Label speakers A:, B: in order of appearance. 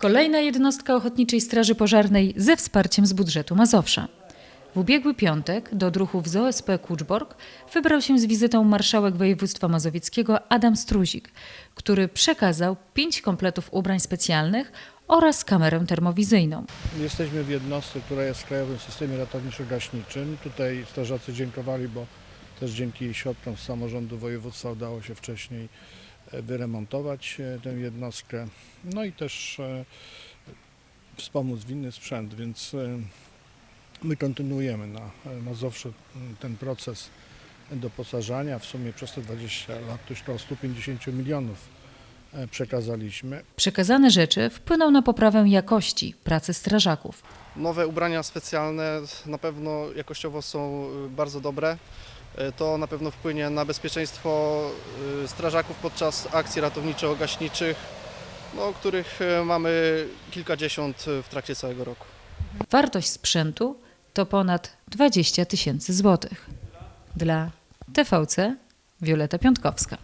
A: Kolejna jednostka Ochotniczej Straży Pożarnej ze wsparciem z budżetu Mazowsza. W ubiegły piątek do druhów z OSP Kuczbork wybrał się z wizytą marszałek województwa mazowieckiego Adam Struzik, który przekazał pięć kompletów ubrań specjalnych oraz kamerę termowizyjną.
B: Jesteśmy w jednostce, która jest w Krajowym Systemie Ratowniczo-Gaśniczym. Tutaj strażacy dziękowali, bo też dzięki środkom z samorządu województwa udało się wcześniej wyremontować e, tę jednostkę. No i też e, wspomóc w inny sprzęt, więc e, my kontynuujemy na Mazowszu ten proces doposażania. W sumie przez te 20 lat to już około 150 milionów przekazaliśmy.
A: Przekazane rzeczy wpłyną na poprawę jakości pracy strażaków.
C: Nowe ubrania specjalne na pewno jakościowo są y, bardzo dobre. Y, To na pewno wpłynie na bezpieczeństwo strażaków podczas akcji ratowniczo-gaśniczych, no, których mamy kilkadziesiąt w trakcie całego roku.
A: Wartość sprzętu to ponad 20 tysięcy złotych. Dla TVC Wioleta Piątkowska.